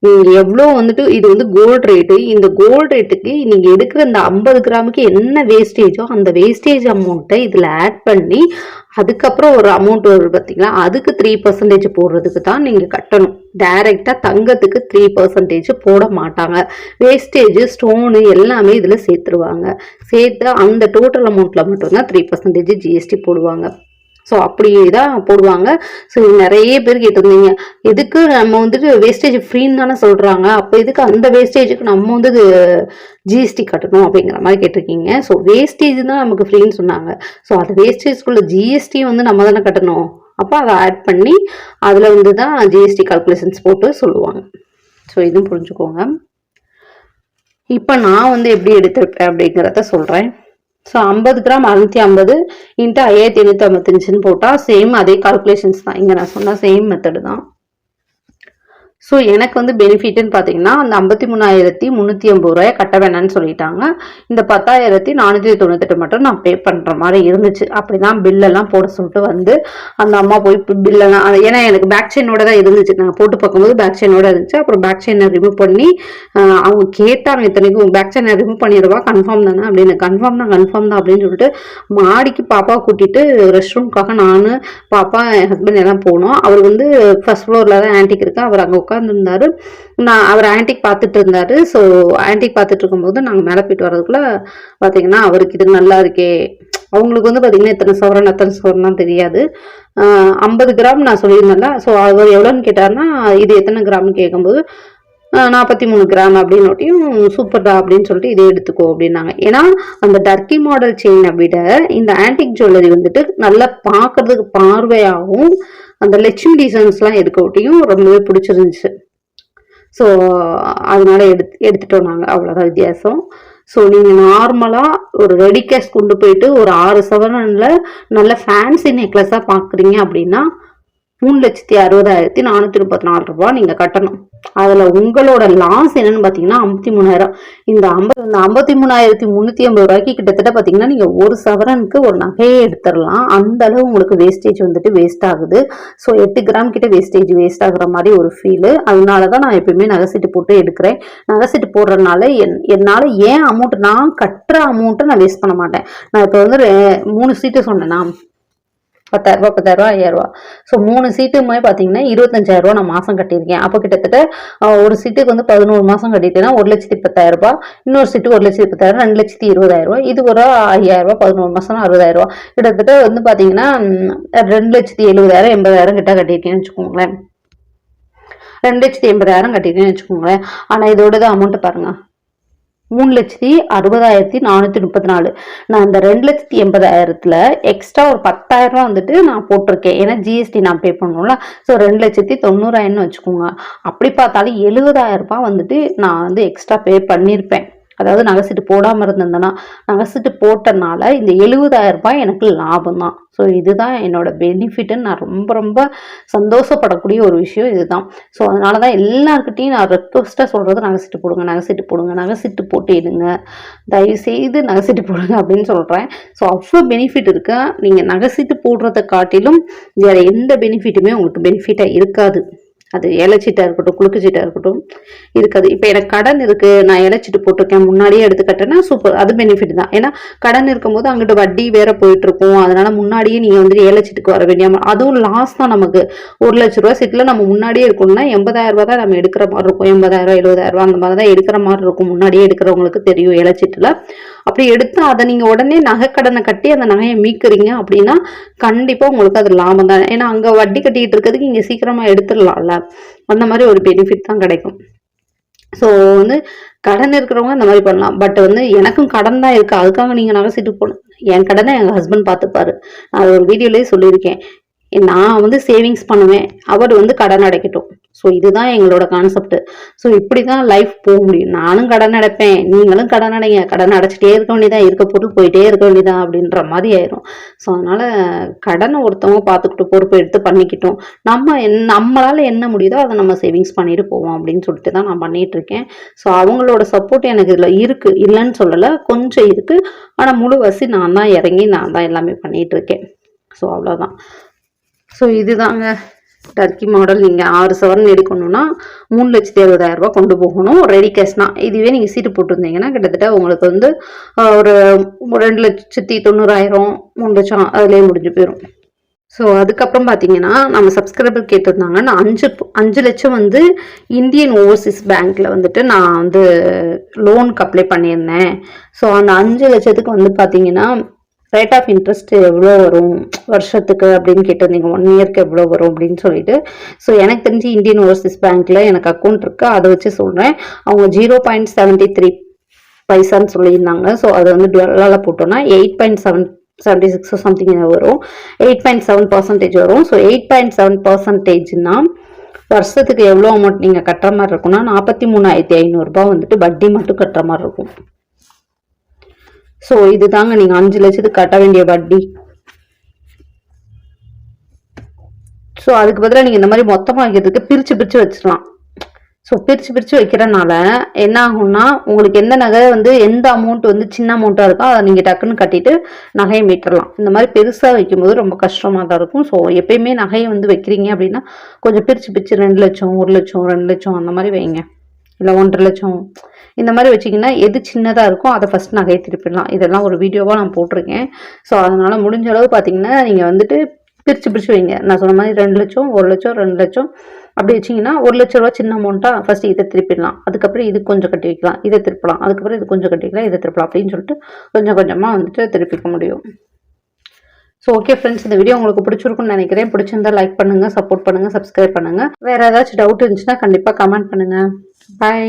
நீங்கள் எவ்வளோ வந்துட்டு இது வந்து கோல்டு ரேட்டு இந்த கோல்டு ரேட்டுக்கு நீங்கள் எடுக்கிற இந்த ஐம்பது கிராமுக்கு என்ன வேஸ்டேஜோ அந்த வேஸ்டேஜ் அமௌண்ட்டை இதில் ஆட் பண்ணி அதுக்கப்புறம் ஒரு அமௌண்ட் வருது பார்த்தீங்களா அதுக்கு த்ரீ பர்சன்டேஜ் போடுறதுக்கு தான் நீங்கள் கட்டணும். டைரெக்டாக தங்கத்துக்கு த்ரீ பர்சன்டேஜ் போட மாட்டாங்க. வேஸ்டேஜ் ஸ்டோனு எல்லாமே இதில் சேர்த்துருவாங்க. சேர்த்து அந்த டோட்டல் அமௌண்ட்டில் மட்டும்தான் த்ரீ பர்சன்டேஜ் ஜிஎஸ்டி போடுவாங்க. ஸோ அப்படி தான் போடுவாங்க ஸோ நிறைய பேர் கேட்டிருந்தீங்க. எதுக்கு நம்ம வந்துட்டு வேஸ்டேஜ் ஃப்ரீன்னு தானே சொல்கிறாங்க அப்போ எதுக்கு அந்த வேஸ்டேஜுக்கு நம்ம வந்து ஜிஎஸ்டி கட்டணும் அப்படிங்கிற மாதிரி கேட்டிருக்கீங்க. ஸோ வேஸ்டேஜ் தான் நமக்கு ஃப்ரீன்னு சொன்னாங்க. ஸோ அது வேஸ்டேஜ்குள்ள ஜிஎஸ்டி வந்து நம்ம தானே கட்டணும். அப்போ அதை ஆட் பண்ணி அதில் வந்து தான் ஜிஎஸ்டி கால்குலேஷன்ஸ் போட்டு சொல்லுவாங்க. ஸோ இதுவும் புரிஞ்சுக்கோங்க. இப்போ நான் வந்து எப்படி எடுத்திருப்பேன் அப்படிங்கிறத சொல்கிறேன் ஸோ ஐம்பது கிராம் அறுநூத்தி ஐம்பது இன்ட்டு ஐயாயிரத்தி எண்ணூற்றி ஐம்பத்தஞ்சுன்னு போட்டால் சேம் அதே கால்குலேஷன்ஸ் தான். இங்கே நான் சொன்ன சேம் மெத்தடு தான். ஸோ எனக்கு வந்து பெனிஃபிட்னு பார்த்தீங்கன்னா அந்த ஐம்பத்தி மூணாயிரத்தி முந்நூற்றி ஐம்பது ரூபாயை கட்ட வேணாம்னு சொல்லிட்டாங்க. இந்த பத்தாயிரத்தி நானூற்றி தொண்ணூத்தெட்டு மட்டும் நான் பே பண்ணுற மாதிரி இருந்துச்சு. அப்படி தான் பில்லெல்லாம் போட சொல்லிட்டு வந்து அந்த அம்மா போய் பில்லெல்லாம் ஏன்னா எனக்கு பேக் செயினோட தான் இருந்துச்சு. நாங்கள் போட்டு பார்க்கும்போது பேக் செயினோட இருந்துச்சு. அப்புறம் பேக் செயினை ரிமூவ் பண்ணி அவங்க கேட்டாங்க இத்தனைக்கும் பேக் செயினை ரிமூவ் பண்ணிடுவா கன்ஃபார்ம் தானே? அப்படின்னு. கன்ஃபார்ம் தான் கன்ஃபார்ம் தான் அப்படின்னு சொல்லிட்டு மாடிக்கு பாப்பாவை கூட்டிட்டு ரெஸ்ட் ரூம்க்காக நான் பாப்பா என் ஹஸ்பண்ட் எல்லாம் போனோம். அவர் வந்து ஃபர்ஸ்ட் ஃப்ளோரில் தான் ஆன்டிக் இருக்கு. அவர் அங்கே உட்காந்துருந்தாரு நான் அவர் ஆன்டிக் பார்த்துட்டு இருந்தாரு ஸோ ஆன்டிக் பார்த்துட்டு இருக்கும்போது நாங்கள் மேலே போயிட்டு வர்றதுக்குள்ள பார்த்தீங்கன்னா அவருக்கு இது நல்லா இருக்கே. அவங்களுக்கு வந்து பார்த்தீங்கன்னா எத்தனை சவரன் எத்தனை சவரன்லாம் தெரியாது. ஐம்பது கிராம் நான் சொல்லியிருந்தேன்ல. ஸோ அவர் எவ்வளோன்னு கேட்டார்னா இது எத்தனை கிராம்னு கேட்கும்போது நாற்பத்தி மூணு கிராம் அப்படின்னோட்டியும் சூப்பர்டா அப்படின்னு சொல்லிட்டு இதை எடுத்துக்கோ அப்படின்னாங்க. ஏன்னா அந்த டர்க்கி மாடல் செயினை விட இந்த ஆன்டிக் ஜுவல்லரி வந்துட்டு நல்லா பார்க்கறதுக்கு பார்வையாகவும் அந்த லட்சுமி டிசைன்ஸ்லாம் இருக்கவட்டியும் ரொம்பவே பிடிச்சிருந்துச்சு. ஸோ அதனால எடுத்து எடுத்துட்டோம் நாங்கள் அவ்வளோதான் வித்தியாசம். ஸோ நீங்கள் நார்மலாக ஒரு ரெடி கேஷ் கொண்டு போயிட்டு ஒரு ஆறு சவரனில் நல்ல ஃபேன்சி நெக்லஸாக பார்க்குறீங்க அப்படின்னா மூணு லட்சத்தி அறுபதாயிரத்தி நானூற்றி முப்பத்தி நாலு ரூபா நீங்கள் கட்டணும். அதில் உங்களோட லாஸ் என்னன்னு பார்த்தீங்கன்னா ஐம்பத்தி மூணாயிரம். இந்த ஐம்பது இந்த ஐம்பத்தி மூணாயிரத்தி முந்நூற்றி ஐம்பது ரூபாய்க்கு கிட்டத்தட்ட பார்த்தீங்கன்னா நீங்கள் ஒரு சவரனுக்கு ஒரு நகையை எடுத்துடலாம். அந்த அளவு உங்களுக்கு வேஸ்டேஜ் வந்துட்டு வேஸ்ட் ஆகுது. ஸோ எட்டு கிராம் கிட்ட வேஸ்டேஜ் வேஸ்ட் ஆகுற மாதிரி ஒரு ஃபீலு அதனால தான் நான் எப்பயுமே நகை சீட்டு போட்டு எடுக்கிறேன். நகை சீட்டு போடுறதுனால என் என்னால் ஏன் அமௌண்ட் நான் கட்டுற அமௌண்ட்டை நான் வேஸ்ட் பண்ண மாட்டேன். நான் இப்போ வந்து மூணு சீட்டு சொன்னேன்னா பத்தாயிரரூபா பத்தாயிரரூபா ஐயாயிரரூபா ஸோ மூணு சீட்டுமே பார்த்தீங்கன்னா இருபத்தஞ்சாயிரரூபா நான் மாதம் கட்டியிருக்கேன். அப்போ கிட்டத்தட்ட ஒரு சீட்டுக்கு வந்து பதினோரு மாதம் கட்டிட்டேன்னா ஒரு லட்சத்தி பத்தாயிரரூபா இன்னொரு சீட்டு ஒரு லட்சத்தி பத்தாயிரம் ரெண்டு லட்சத்தி இருபதாயிரரூபா இது ஒரு ஐயாயிரரூபா பதினோரு மாதம் அறுபதாயிரரூபா கிட்டத்தட்ட வந்து பார்த்தீங்கன்னா ரெண்டு லட்சத்தி எழுபதாயிரம் எண்பதாயிரம் கிட்ட கட்டியிருக்கேன்னு வச்சுக்கோங்களேன். ரெண்டு லட்சத்தி எண்பதாயிரம் கட்டியிருக்கேன்னு வச்சுக்கோங்களேன். ஆனால் இதோட தான் அமௌண்ட்டு பாருங்கள் மூணு லட்சத்தி அறுபதாயிரத்தி நானூற்றி முப்பத்தி நாலு. நான் இந்த ரெண்டு லட்சத்தி எண்பதாயிரத்தில் எக்ஸ்ட்ரா ஒரு பத்தாயிரம் ரூபா வந்துட்டு நான் போட்டிருக்கேன். ஏன்னா ஜிஎஸ்டி நான் பே பண்ணணும்ல ஸோ ரெண்டு லட்சத்தி தொண்ணூறாயிரம்னு வச்சுக்கோங்க. அப்படி பார்த்தாலும் எழுபதாயிரம் ரூபாய் வந்துட்டு நான் வந்து எக்ஸ்ட்ரா பே பண்ணியிருப்பேன். அதாவது நகைசீட்டு போடாமல் இருந்திருந்தேன்னா நகைசீட்டு போட்டனால இந்த எழுபதாயிரம் ரூபாய் எனக்கு லாபம் தான் ஸோ இதுதான் என்னோட பெனிஃபிட்டுன்னு நான் ரொம்ப ரொம்ப சந்தோஷப்படக்கூடிய ஒரு விஷயம் இதுதான். ஸோ அதனால தான் எல்லாருக்கிட்டையும் நான் ரெக்வஸ்ட்டாக சொல்கிறது நகைசீட்டு போடுங்க நகைசீட்டு போடுங்க நகைசீட்டு போட்டு எடுங்க. தயவு செய்து நகைசீட்டு போடுங்க அப்படின்னு சொல்கிறேன் ஸோ அவ்வளோ பெனிஃபிட் இருக்கு. நீங்கள் நகைசீட்டு போடுறத காட்டிலும் வேறு எந்த பெனிஃபிட்டுமே உங்களுக்கு பெனிஃபிட்டாக இருக்காது. அது இலைச்சீட்டாக இருக்கட்டும் குலுக்குச்சீட்டாக இருக்கட்டும் இருக்காது இப்போ எனக்கு கடன் இருக்குது நான் இலைச்சீட்டு போட்டிருக்கேன் முன்னாடியே எடுத்து சூப்பர் அது பெனிஃபிட் தான். ஏன்னா கடன் இருக்கும்போது அங்கிட்ட வட்டி வேற போயிட்டுருக்கும் அதனால் அதனால முன்னாடியே நீங்கள் வந்து ஏலச்சீட்டுக்கு வர வேண்டிய அமௌ- அதுவும் லாஸ் தான் நமக்கு. ஒரு லட்ச ரூபா சீட்டில் நம்ம முன்னாடியே இருக்கணும்னா எண்பதாயிரம் ரூபா தான் நம்ம எடுக்கிற மாதிரி இருக்கும். எண்பதாயிரம் எழுபதாயிரம் ரூபா அந்த மாதிரி தான் எடுக்கிற மாதிரி இருக்கும் முன்னாடியே எடுக்கிறவங்களுக்கு தெரியும் ஏலச்சீட்டில் அப்படி எடுத்து அதை நீங்கள் உடனே நகைக்கடனை கட்டி அந்த நகையை மீக்குறீங்க அப்படின்னா கண்டிப்பாக உங்களுக்கு அது லாபம் தான். ஏன்னா அங்கே வட்டி கட்டிட்டு இருக்கிறதுக்கு இங்கே சீக்கிரமாக எடுத்துடலாம்ல. அந்த மாதிரி ஒரு பெனிஃபிட் தான் கிடைக்கும். ஸோ வந்து கடன் இருக்கிறவங்க இந்த மாதிரி பண்ணலாம். பட் வந்து எனக்கும் கடன் தான் இருக்கு. அதுக்காக நீங்கள் நகை போகணும். என் கடனை எங்கள் ஹஸ்பண்ட் பார்த்துப்பாரு நான் ஒரு வீடியோலேயே சொல்லியிருக்கேன். நான் வந்து சேவிங்ஸ் பண்ணுவேன். அவர் வந்து கடன் அடைக்கட்டும். ஸோ இதுதான் எங்களோட கான்செப்ட் ஸோ இப்படி தான் லைஃப் போக முடியும். நானும் கடன் அடைப்பேன். நீங்களும் கடன் அடைங்க. கடன் அடைச்சிட்டே இருக்க வேண்டியதான் இருக்க பொருள் போயிட்டே இருக்க வேண்டியதான் அப்படின்ற மாதிரி ஆயிரும். ஸோ அதனால கடனை ஒருத்தவங்க பார்த்துக்கிட்டு பொறுப்பு எடுத்து பண்ணிக்கிட்டோம். நம்ம என் நம்மளால என்ன முடியுதோ அதை நம்ம சேவிங்ஸ் பண்ணிட்டு போவோம் அப்படின்னு சொல்லிட்டு தான் நான் பண்ணிட்டு இருக்கேன். ஸோ அவங்களோட சப்போர்ட் எனக்கு இதில் இருக்கு. இல்லைன்னு சொல்லலை. கொஞ்சம் இருக்கு. ஆனால் முழுவசி நான் தான் இறங்கி நான் தான் எல்லாமே பண்ணிட்டு இருக்கேன். ஸோ அவ்வளோதான் ஸோ இதுதாங்க. டர்க்கி மாடல் நீங்கள் ஆறு சவரன் எடுக்கணும்னா மூணு லட்சத்தி அறுபதாயிரரூபா கொண்டு போகணும். ரெடி கேஷ்னா இதுவே நீங்கள் சீட்டு போட்டிருந்தீங்கன்னா கிட்டத்தட்ட உங்களுக்கு வந்து ஒரு ரெண்டு லட்சத்தி தொண்ணூறாயிரம் மூணு லட்சம் அதுலேயே முடிஞ்சு போயிடும் ஸோ அதுக்கப்புறம் பார்த்தீங்கன்னா நம்ம சப்ஸ்கிரைபர் கேட்டிருந்தாங்க. நான் அஞ்சு அஞ்சு லட்சம் வந்து இந்தியன் ஓவர்சீஸ் பேங்க்கில் வந்துட்டு நான் வந்து லோனுக்கு அப்ளை பண்ணியிருந்தேன். ஸோ அந்த அஞ்சு லட்சத்துக்கு வந்து பார்த்தீங்கன்னா ரேட் ஆஃப் இன்ட்ரெஸ்ட் எவ்வளோ வரும்? வருஷத்துக்கு அப்படின்னு கேட்டிருந்தீங்க ஒன் இயர்க்கு எவ்வளோ வரும்? அப்படின்னு சொல்லிட்டு. ஸோ எனக்கு தெரிஞ்சு இந்தியன் ஓவர்சீஸ் பேங்க்கில் எனக்கு அக்கௌண்ட் இருக்குது அதை வச்சு சொல்கிறேன் அவங்க ஜீரோ பாயிண்ட் செவன்ட்டி த்ரீ பைசான்னு சொல்லியிருந்தாங்க. ஸோ அது வந்து டுவெல்லால் போட்டோம்னா eight point seven seventy six something வரும். எயிட் பாயிண்ட் செவன் பர்சன்டேஜ் வரும். ஸோ எயிட் பாயிண்ட் செவன் பர்சன்டேஜ்னா வருஷத்துக்கு எவ்வளோ அமௌண்ட் நீங்கள் கட்டுற மாதிரி இருக்கும்னா நாற்பத்தி மூணாயிரத்தி ஐநூறுரூபா வந்துட்டு வட்டி மட்டும் கட்டுற மாதிரி இருக்கும். ஸோ இதுதாங்க நீங்கள் அஞ்சு லட்சத்துக்கு கட்ட வேண்டிய வட்டி. ஸோ அதுக்கு பதிலாக நீங்கள் இந்த மாதிரி மொத்தமாக வைக்கிறதுக்கு பிரித்து பிரித்து வச்சிடலாம் ஸோ பிரித்து பிரித்து வைக்கிறனால என்ன ஆகும்னா உங்களுக்கு எந்த நகை வந்து எந்த அமௌண்ட் வந்து சின்ன அமௌண்ட்டாக இருக்கோ அதை நீங்கள் டக்குன்னு கட்டிட்டு நகையை மீட்டரலாம். இந்த மாதிரி பெருசாக வைக்கும்போது ரொம்ப கஷ்டமாக தான் இருக்கும். ஸோ எப்பயுமே நகையை வந்து வைக்கிறீங்க அப்படின்னா கொஞ்சம் பிரித்து பிரித்து ரெண்டு லட்சம் ஒரு லட்சம் ரெண்டு லட்சம் அந்த மாதிரி வைங்க. இல்லை ஒன்றரை லட்சம் இந்த மாதிரி வச்சிங்கன்னா எது சின்னதாக இருக்கோ அதை ஃபஸ்ட் நகையை திருப்பிடலாம். இதெல்லாம் ஒரு வீடியோவாக நான் போட்டிருக்கேன். ஸோ அதனால் முடிஞ்ச அளவு பார்த்தீங்கன்னா நீங்கள் வந்துட்டு பிரித்து பிரித்து வைங்க. நான் சொன்ன மாதிரி ரெண்டு லட்சம் ஒரு லட்சம் ரெண்டு லட்சம் அப்படி வச்சிங்கன்னா ஒரு லட்ச ரூபா சின்ன அமௌண்ட்டாக ஃபஸ்ட்டு இதை திருப்பிடலாம். அதுக்கப்புறம் இது கொஞ்சம் கட்டி வைக்கலாம். இதை திருப்பலாம். அதுக்கப்புறம் இது கொஞ்சம் கட்டி வைக்கலாம். இதை திருப்பலாம் அப்படின்னு சொல்லிட்டு கொஞ்சம் கொஞ்சமாக வந்துட்டு திருப்பிக்க முடியும். ஸோ ஓகே ஃப்ரெண்ட்ஸ் இந்த வீடியோ உங்களுக்கு பிடிச்சிருக்கும்னு நினைக்கிறேன். பிடிச்சிருந்தா லைக் பண்ணுங்கள் சப்போர்ட் பண்ணுங்கள் சப்ஸ்கிரைப் பண்ணுங்கள் வேறு ஏதாச்சும் டவுட் இருந்துச்சுன்னா கண்டிப்பாக கமெண்ட் பண்ணுங்கள் பாய்